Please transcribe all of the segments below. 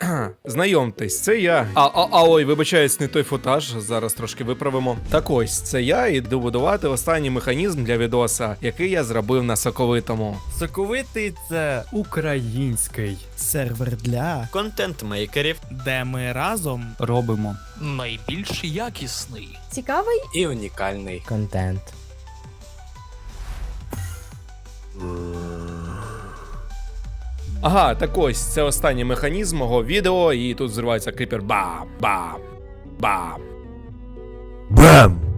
Знайомтесь, це я. А, а, а ой, вибачаюсь, не той футаж. Зараз трошки виправимо. Так ось, це я іду будувати останній механізм для відоса, який я зробив на соковитому. Соковитий це український, Сервер для контент-мейкерів де ми разом робимо. найбільш якісний. Цікавий і унікальний. контент. Ага, так ось це останній механізм мого відео, і тут зривається кріпер. Бам! Бам! Бам! Бам!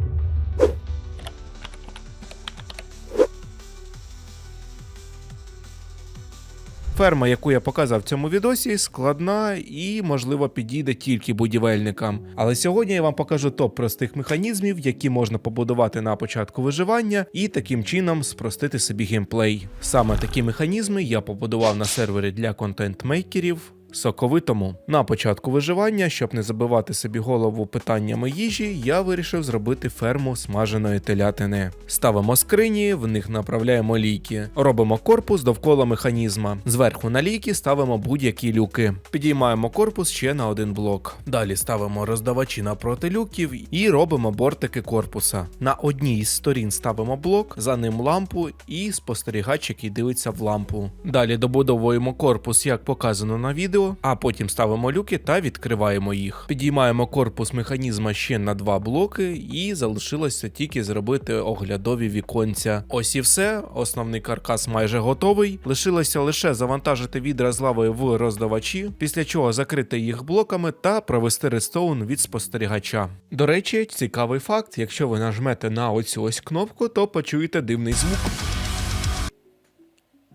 Ферма, яку я показав в цьому відосі, складна і, можливо, підійде тільки будівельникам. Але сьогодні я вам покажу топ простих механізмів, які можна побудувати на початку виживання, і таким чином спростити собі геймплей. Саме такі механізми я побудував на сервері для контент-мейкерів. Соковитому на початку виживання, щоб не забивати собі голову питаннями їжі, я вирішив зробити ферму смаженої телятини. Ставимо скрині, в них направляємо ліки, робимо корпус довкола механізма. Зверху на ліки ставимо будь-які люки. Підіймаємо корпус ще на один блок. Далі ставимо роздавачі напроти люків і робимо бортики корпуса. На одній із сторін ставимо блок, за ним лампу і спостерігач, який дивиться в лампу. Далі добудовуємо корпус, як показано на відео, а потім ставимо люки та відкриваємо їх. Підіймаємо корпус механізма ще на два блоки, і залишилося тільки зробити оглядові віконця. Ось і все. Основний каркас майже готовий. Лишилося лише завантажити відра з лавою в роздавачі, після чого закрити їх блоками та провести редстоун від спостерігача. До речі, цікавий факт: якщо ви нажмете на оцю ось кнопку, то почуєте дивний звук.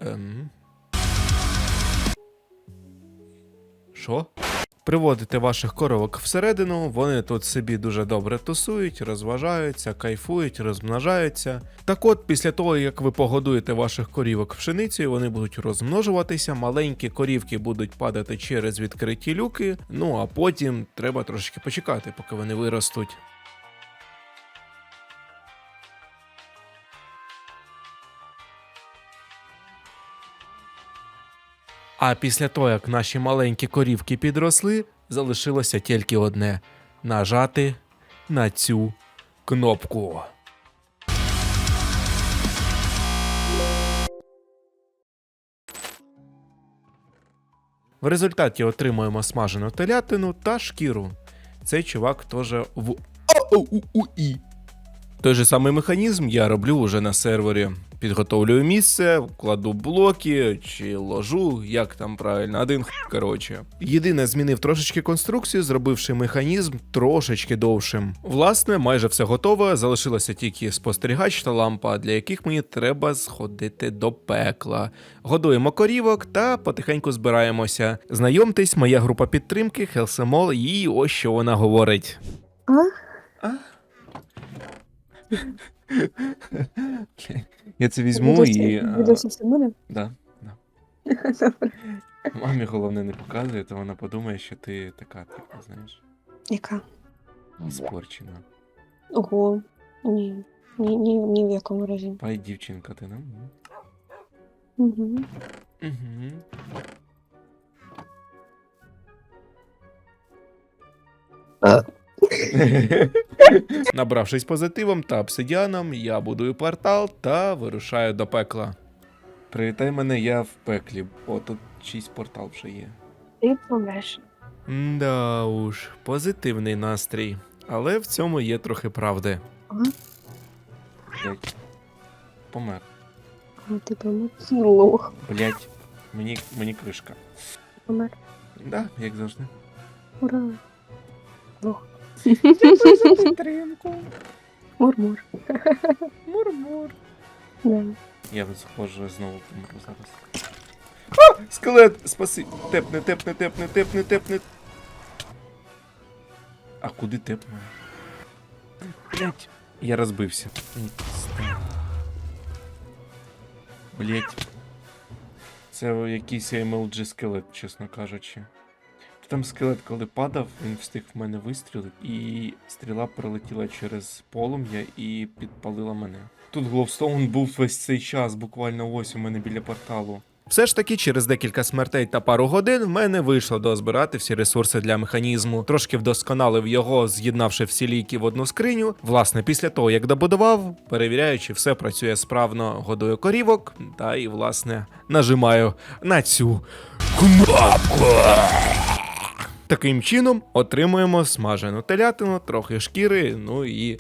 Ем... Що? Приводите ваших коровок всередину, вони тут собі дуже добре тусують, розважаються, кайфують, розмножаються. Так от, після того, як ви погодуєте ваших корівок пшеницею, вони будуть розмножуватися, маленькі корівки будуть падати через відкриті люки, ну а потім треба трошки почекати, поки вони виростуть. А після того, як наші маленькі корівки підросли, залишилося тільки одне нажати на цю кнопку. В результаті отримуємо смажену телятину та шкіру. Цей чувак теж в Той же самий механізм я роблю уже на сервері. Підготовлюю місце, кладу блоки чи ложу, як там правильно, один х, коротше. Єдине, змінив трошечки конструкцію, зробивши механізм трошечки довшим. Власне, майже все готове, залишилося тільки спостерігач та лампа, для яких мені треба сходити до пекла. Годуємо корівок та потихеньку збираємося. Знайомтесь, моя група підтримки Хелсемол, і ось що вона говорить. Я це візьму і. Да, да. Мамі головне не показує, то вона подумає, що ти така, типу, знаєш, Яка? спорчена. Ого. Ні. Ні, ні, ні в якому разі. Пай дівчинка ти нам. Угу. Угу. Набравшись позитивом та обсидіаном, я будую портал та вирушаю до пекла. Привітай мене, я в пеклі. О, тут чийсь портал вже є. Ти помреш. Да уж, позитивний настрій. Але в цьому є трохи правди. Блять. Помер. А ти помер. Блять, мені, мені кришка. Помер. Да, як завжди. Ура. Лох. Підтримку. Мур-мур. Мур-мур. Да. Я схожу знову помру зараз. А! Скелет! Спаси! Тепне, тепне, тепне, тепне, тепне. А куди тепне? Блять. Я розбився. Блять. Це якийсь MLG скелет, чесно кажучи. Там скелет, коли падав, він встиг в мене вистрілити, і стріла пролетіла через полум'я і підпалила мене. Тут Гловстоун був весь цей час, буквально ось у мене біля порталу. Все ж таки, через декілька смертей та пару годин в мене вийшло дозбирати всі ресурси для механізму. Трошки вдосконалив його, з'єднавши всі ліки в одну скриню. Власне, після того як добудував, перевіряючи, все працює справно, годую корівок та і власне нажимаю на цю кнопку. Таким чином отримуємо смажену телятину, трохи шкіри, ну і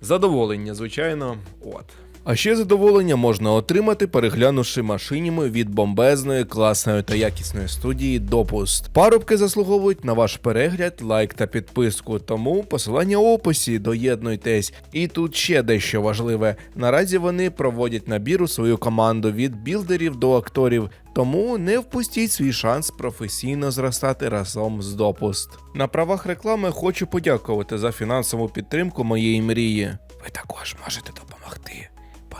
задоволення, звичайно. От. А ще задоволення можна отримати, переглянувши машиніми від бомбезної, класної та якісної студії Допуст. Парубки заслуговують на ваш перегляд, лайк та підписку, тому посилання в описі, доєднуйтесь. І тут ще дещо важливе. Наразі вони проводять набір у свою команду від білдерів до акторів, тому не впустіть свій шанс професійно зростати разом з допуст. На правах реклами хочу подякувати за фінансову підтримку моєї мрії. Ви також можете допомогти.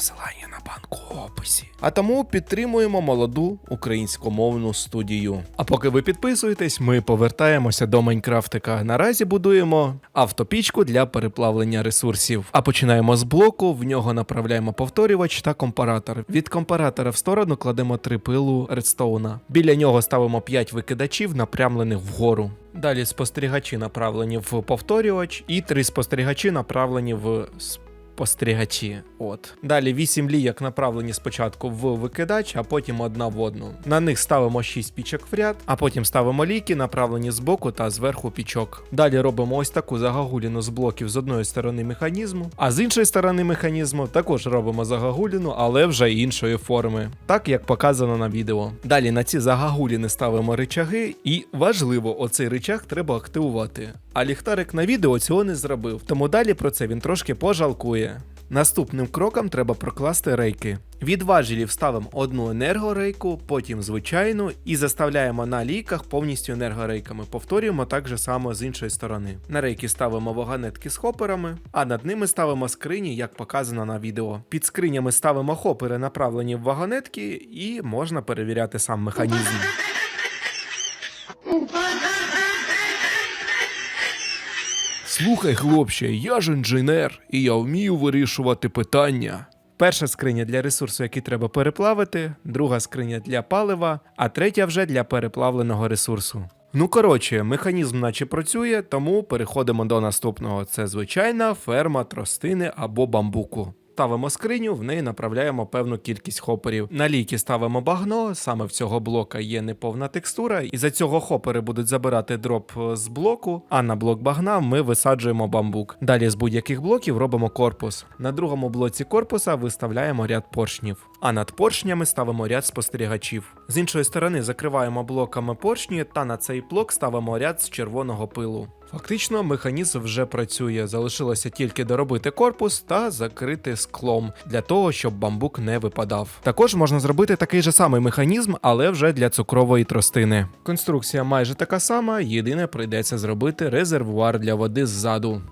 Посилання на банку в описі. А тому підтримуємо молоду українськомовну студію. А поки ви підписуєтесь, ми повертаємося до Майнкрафтика. Наразі будуємо автопічку для переплавлення ресурсів. А починаємо з блоку. В нього направляємо повторювач та компаратор. Від компаратора в сторону кладемо три пилу редстоуна. Біля нього ставимо 5 викидачів, напрямлених вгору. Далі спостерігачі направлені в повторювач, і три спостерігачі направлені в спостерігачі. От. Далі 8 лійок направлені спочатку в викидач, а потім одна в одну. На них ставимо 6 пічок в ряд, а потім ставимо лійки, направлені з боку та зверху пічок. Далі робимо ось таку загагуліну з блоків з одної сторони механізму, а з іншої сторони механізму також робимо загагуліну, але вже іншої форми, так як показано на відео. Далі на ці загагуліни ставимо ричаги, і важливо, оцей ричаг треба активувати. А ліхтарик на відео цього не зробив, тому далі про це він трошки пожалкує. Наступним кроком треба прокласти рейки. Від важелів ставимо одну енергорейку, потім звичайну і заставляємо на лійках повністю енергорейками. Повторюємо так же само з іншої сторони. На рейки ставимо вагонетки з хоперами, а над ними ставимо скрині, як показано на відео. Під скринями ставимо хопери, направлені в вагонетки, і можна перевіряти сам механізм. Слухай, хлопче, я ж інженер, і я вмію вирішувати питання. Перша скриня для ресурсу, який треба переплавити, друга скриня для палива, а третя вже для переплавленого ресурсу. Ну коротше, механізм наче працює, тому переходимо до наступного. Це звичайна ферма тростини або бамбуку. Ставимо скриню, в неї направляємо певну кількість хоперів. На ліки ставимо багно, саме в цього блока є неповна текстура, і за цього хопери будуть забирати дроп е, з блоку, а на блок багна ми висаджуємо бамбук. Далі з будь-яких блоків робимо корпус. На другому блоці корпуса виставляємо ряд поршнів, а над поршнями ставимо ряд спостерігачів. З іншої сторони закриваємо блоками поршні та на цей блок ставимо ряд з червоного пилу. Фактично, механізм вже працює. Залишилося тільки доробити корпус та закрити склом для того, щоб бамбук не випадав. Також можна зробити такий же самий механізм, але вже для цукрової тростини. Конструкція майже така сама, єдине прийдеться зробити резервуар для води ззаду.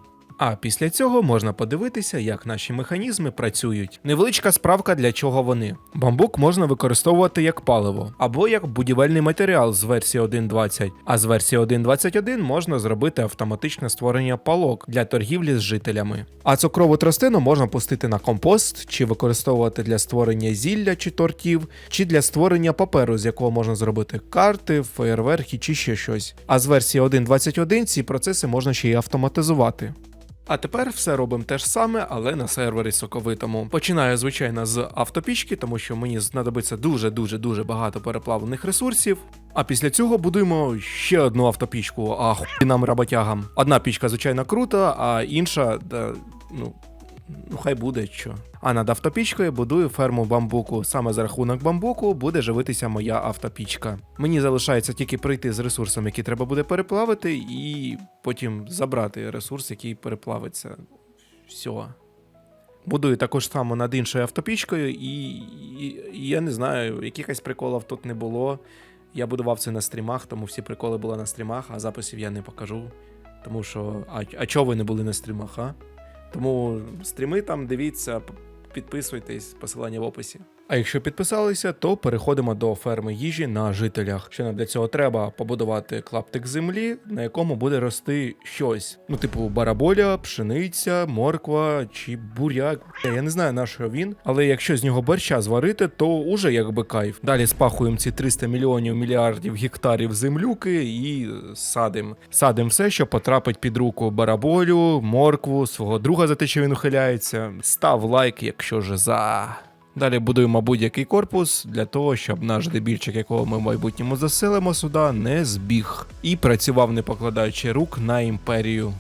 А після цього можна подивитися, як наші механізми працюють. Невеличка справка для чого вони. Бамбук можна використовувати як паливо або як будівельний матеріал з версії 1.20, а з версії 1.21 можна зробити автоматичне створення палок для торгівлі з жителями. А цукрову тростину можна пустити на компост чи використовувати для створення зілля чи тортів, чи для створення паперу, з якого можна зробити карти, феєрверки чи ще щось. А з версії 1.21 ці процеси можна ще й автоматизувати. А тепер все робимо те ж саме, але на сервері соковитому. Починаю, звичайно, з автопічки, тому що мені знадобиться дуже дуже дуже багато переплавлених ресурсів. А після цього будуємо ще одну автопічку, а хуй нам роботягам. Одна пічка, звичайно, крута, а інша, да, ну. Ну, хай буде що. А над автопічкою будую ферму бамбуку. Саме за рахунок бамбуку буде живитися моя автопічка. Мені залишається тільки прийти з ресурсом, який треба буде переплавити, і потім забрати ресурс, який переплавиться. Все. Будую також само над іншою автопічкою, і, і, і я не знаю, якихось приколів тут не було. Я будував це на стрімах, тому всі приколи були на стрімах, а записів я не покажу. Тому що. А, а чого ви не були на стрімах, а? Тому стріми там, дивіться, підписуйтесь, посилання в описі. А якщо підписалися, то переходимо до ферми їжі на жителях. Що нам для цього треба побудувати клаптик землі, на якому буде рости щось. Ну, типу, бараболя, пшениця, морква чи буряк. Я не знаю на що він, але якщо з нього борща зварити, то уже якби кайф. Далі спахуємо ці 300 мільйонів мільярдів гектарів землюки і садим. Садим все, що потрапить під руку бараболю, моркву, свого друга за те, що він ухиляється. Став лайк, якщо же за. Далі будуємо будь-який корпус для того, щоб наш дебільчик, якого ми в майбутньому заселимо сюди, не збіг і працював, не покладаючи рук на імперію.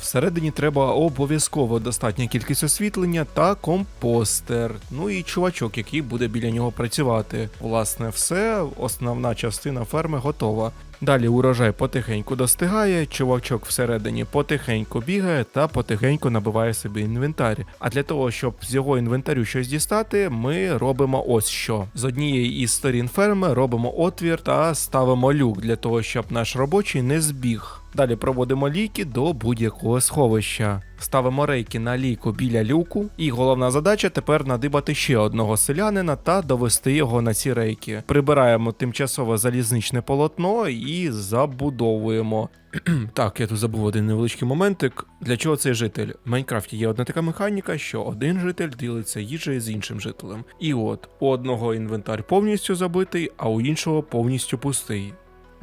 Всередині треба обов'язково достатня кількість освітлення та компостер. Ну і чувачок, який буде біля нього працювати. Власне, все, основна частина ферми готова. Далі урожай потихеньку достигає, чувачок всередині потихеньку бігає та потихеньку набиває собі інвентар. А для того, щоб з його інвентарю щось дістати, ми робимо ось що. З однієї із сторін ферми робимо отвір та ставимо люк для того, щоб наш робочий не збіг. Далі проводимо ліки до будь-якого сховища. Ставимо рейки на лійку біля люку, і головна задача тепер надибати ще одного селянина та довести його на ці рейки. Прибираємо тимчасове залізничне полотно і забудовуємо. так, я тут забув один невеличкий моментик. Для чого цей житель? В Майнкрафті є одна така механіка, що один житель ділиться їжею з іншим жителем. І от у одного інвентар повністю забитий, а у іншого повністю пустий.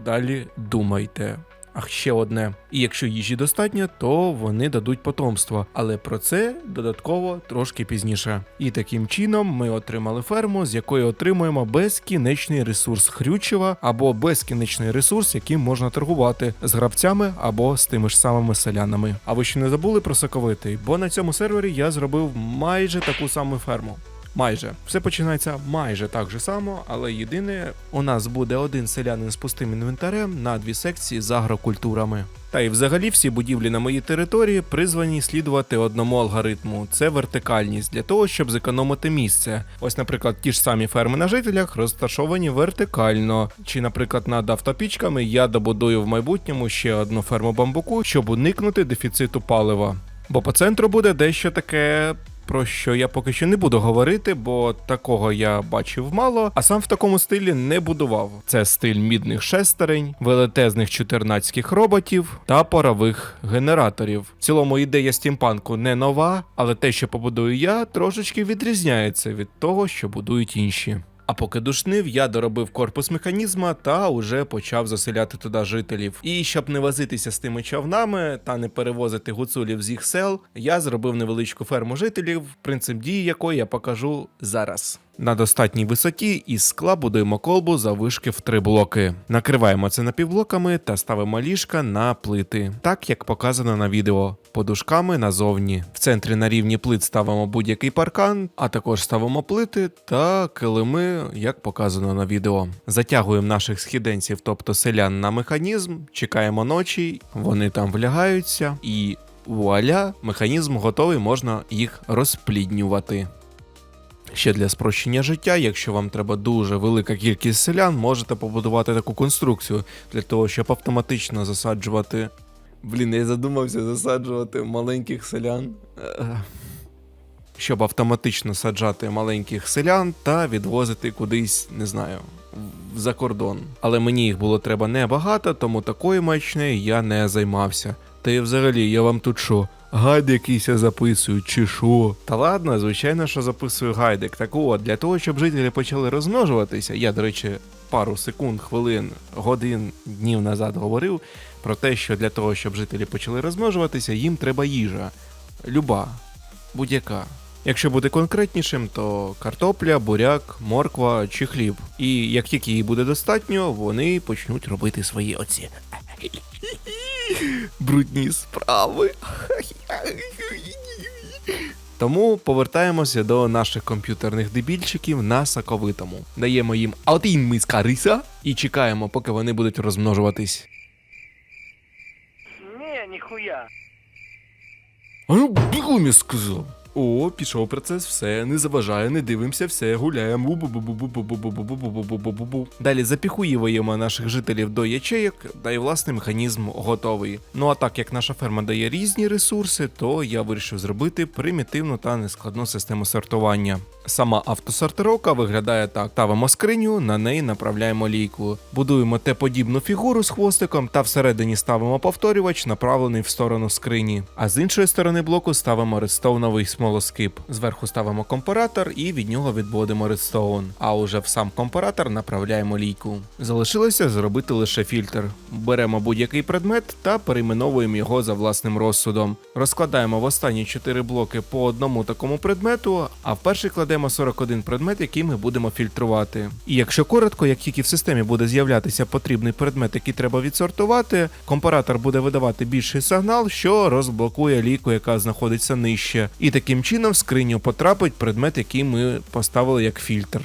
Далі думайте. Ах, ще одне. І якщо їжі достатньо, то вони дадуть потомство, але про це додатково трошки пізніше. І таким чином ми отримали ферму, з якої отримуємо безкінечний ресурс хрючева або безкінечний ресурс, яким можна торгувати з гравцями або з тими ж самими селянами. А ви ще не забули про соковитий, бо на цьому сервері я зробив майже таку саму ферму. Майже все починається майже так же само, але єдине, у нас буде один селянин з пустим інвентарем на дві секції з агрокультурами. Та й взагалі всі будівлі на моїй території призвані слідувати одному алгоритму це вертикальність для того, щоб зекономити місце. Ось, наприклад, ті ж самі ферми на жителях розташовані вертикально. Чи, наприклад, над автопічками я добудую в майбутньому ще одну ферму бамбуку, щоб уникнути дефіциту палива. Бо по центру буде дещо таке. Про що я поки що не буду говорити, бо такого я бачив мало, а сам в такому стилі не будував. Це стиль мідних шестерень, велетезних чотирнацьких роботів та парових генераторів. В цілому ідея стімпанку не нова, але те, що побудую я, трошечки відрізняється від того, що будують інші. А поки душнив, я доробив корпус механізма та уже почав заселяти туди жителів. І щоб не возитися з тими човнами та не перевозити гуцулів з їх сел, я зробив невеличку ферму жителів, принцип дії якої я покажу зараз. На достатній висоті із скла будуємо колбу завишки в три блоки. Накриваємо це напівблоками та ставимо ліжка на плити, так як показано на відео, подушками назовні. В центрі на рівні плит ставимо будь-який паркан, а також ставимо плити та килими, як показано на відео. Затягуємо наших східенців, тобто селян, на механізм, чекаємо ночі, вони там влягаються і. Вуаля, механізм готовий, можна їх розпліднювати. Ще для спрощення життя, якщо вам треба дуже велика кількість селян, можете побудувати таку конструкцію для того, щоб автоматично засаджувати. Блін, я задумався засаджувати маленьких селян. Е, Щоб автоматично саджати маленьких селян та відвозити кудись, не знаю, за кордон. Але мені їх було треба небагато, тому такою мачнею я не займався. Та й взагалі, я вам тут що, гайд якийсь я записую, чи що? Та ладно, звичайно, що записую гайдик. Так от, для того, щоб жителі почали розмножуватися, я, до речі, пару секунд, хвилин, годин, днів назад говорив про те, що для того, щоб жителі почали розмножуватися, їм треба їжа. Люба, будь-яка. Якщо бути конкретнішим, то картопля, буряк, морква чи хліб. І як тільки її буде достатньо, вони почнуть робити свої оці брудні справи. Тому повертаємося до наших комп'ютерних дебільчиків на соковитому. Даємо їм один миска риса і чекаємо, поки вони будуть розмножуватись. Ні, ніхуя. А ну бігом я сказав. О, пішов процес, все, не заважає, не дивимося, все, гуляємо. Далі запіхуємо наших жителів до ячеєк, та й власний механізм готовий. Ну а так як наша ферма дає різні ресурси, то я вирішив зробити примітивну та нескладну систему сортування. Сама автосортировка виглядає так: ставимо скриню, на неї направляємо лійку, будуємо Т-подібну фігуру з хвостиком та всередині ставимо повторювач, направлений в сторону скрині. А з іншої сторони блоку ставимо рестов новий смак смолоскип. Зверху ставимо компаратор і від нього відводимо редстоун. А уже в сам компаратор направляємо лійку. Залишилося зробити лише фільтр. Беремо будь-який предмет та перейменовуємо його за власним розсудом. Розкладаємо в останні 4 блоки по одному такому предмету, а в перший кладемо 41 предмет, який ми будемо фільтрувати. І якщо коротко, як тільки в системі буде з'являтися потрібний предмет, який треба відсортувати, компаратор буде видавати більший сигнал, що розблокує ліку, яка знаходиться нижче. І таким чином в скриню потрапить предмет, який ми поставили як фільтр.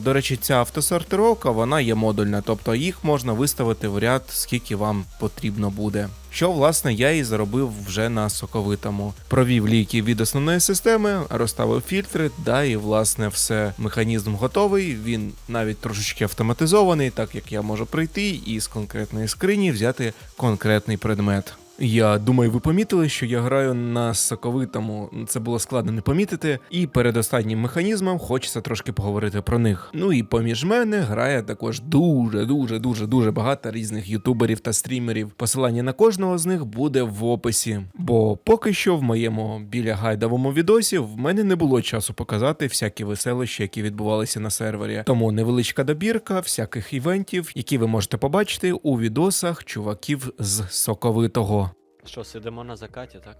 До речі, ця автосортировка вона є модульна, тобто їх можна виставити в ряд, скільки вам потрібно буде. Що власне я і зробив вже на соковитому. Провів ліки від основної системи, розставив фільтри, да і власне все. Механізм готовий. Він навіть трошечки автоматизований, так як я можу прийти і з конкретної скрині взяти конкретний предмет. Я думаю, ви помітили, що я граю на соковитому. Це було складно не помітити. І перед останнім механізмом хочеться трошки поговорити про них. Ну і поміж мене грає також дуже, дуже, дуже, дуже багато різних ютуберів та стрімерів. Посилання на кожного з них буде в описі. Бо поки що в моєму біля гайдовому відосі в мене не було часу показати всякі веселища, які відбувалися на сервері. Тому невеличка добірка всяких івентів, які ви можете побачити у відосах чуваків з соковитого. Що, сидимо на закаті, так?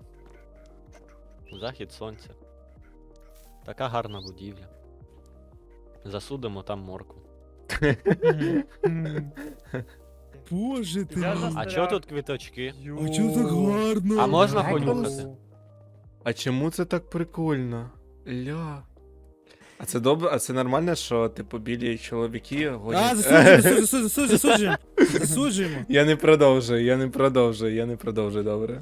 Захід сонця. Така гарна будівля. Засудимо там морку. Боже ти. А чого тут квіточки? А чого так гарно? А можна понюхати? А чому це так прикольно? Ля. А це добре, а це нормально, що типу білі чоловіки А, гонять. засуджуємо, засуджуємо, засуджуємо. Засуджуємо. Я не продовжую, я не продовжую, я не продовжую, добре.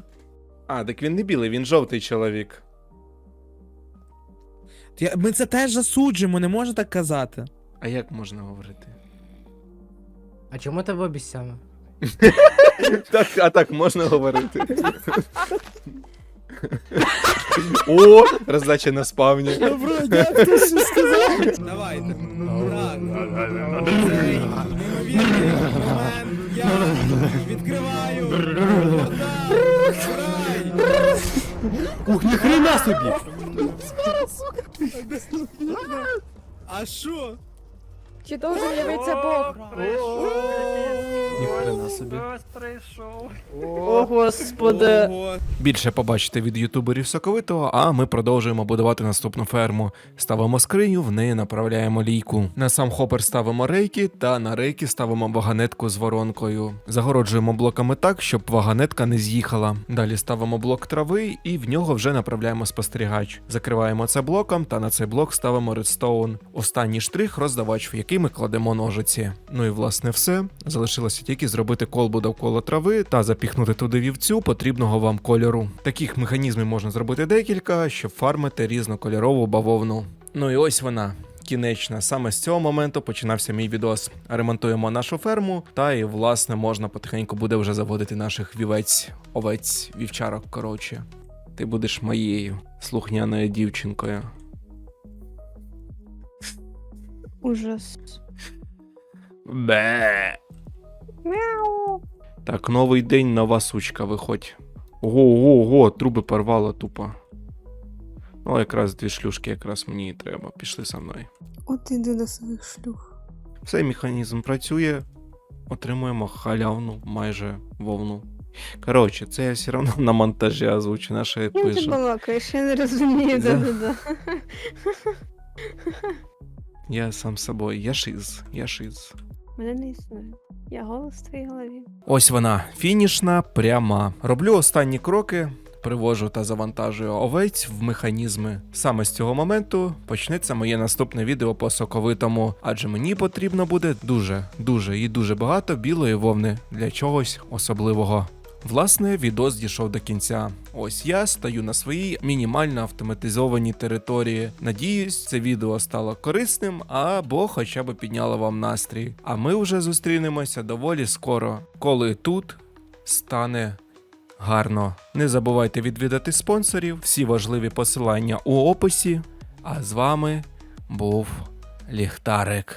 А, так він не білий, він жовтий чоловік. Я- Ми це теж засуджуємо, не можна так казати. А як можна говорити? А чому тебе обіцяли? Так, а так можна говорити. О, роздача на спавні. Добро, дякую, що сказав. Давайте. Так. Неймовірний момент я відкриваю. Ух, ніхрена собі! А що? Чи должен явитися Бог? Ніхрена собі. О, господи. Ого. Більше побачите від ютуберів соковитого, а ми продовжуємо будувати наступну ферму. Ставимо скриню, в неї направляємо лійку. На сам хопер ставимо рейки, та на рейки ставимо вагонетку з воронкою. Загороджуємо блоками так, щоб вагонетка не з'їхала. Далі ставимо блок трави і в нього вже направляємо спостерігач. Закриваємо це блоком, та на цей блок ставимо редстоун. Останній штрих роздавач, в який ми кладемо ножиці. Ну і власне все. Залишилося тільки зробити колбу довкола трави та запіхнути туди вівцю потрібного вам кольору. Таких механізмів можна зробити декілька, щоб фармити різнокольорову бавовну. Ну і ось вона. Кінечна, саме з цього моменту починався мій відос. Ремонтуємо нашу ферму, та і власне можна потихеньку буде вже заводити наших вівець, овець, вівчарок. Коротше, ти будеш моєю слухняною дівчинкою. Ужас. Бе. Мяу. Так, новий день, нова сучка, виходь. Ого, ого, ого, труби порвало тупо. Ну, якраз дві шлюшки, якраз мені і треба. Пішли со мною. От іди до своїх шлюх. Все механізм працює. Отримуємо халявну майже вовну. Коротше, це я все одно на монтажі озвучу, на що я пишу. балакаєш? Я не розумію, да-да-да. Я сам собою, я шиз, я шиз. Мене не існує. Я голос в твоїй голові. Ось вона, фінішна, пряма. Роблю останні кроки, привожу та завантажую овець в механізми. Саме з цього моменту почнеться моє наступне відео по соковитому, адже мені потрібно буде дуже, дуже і дуже багато білої вовни для чогось особливого. Власне, відос дійшов до кінця. Ось я стою на своїй мінімально автоматизованій території. Надіюсь, це відео стало корисним або хоча б підняло вам настрій. А ми вже зустрінемося доволі скоро, коли тут стане гарно. Не забувайте відвідати спонсорів, всі важливі посилання у описі. А з вами був Ліхтарик.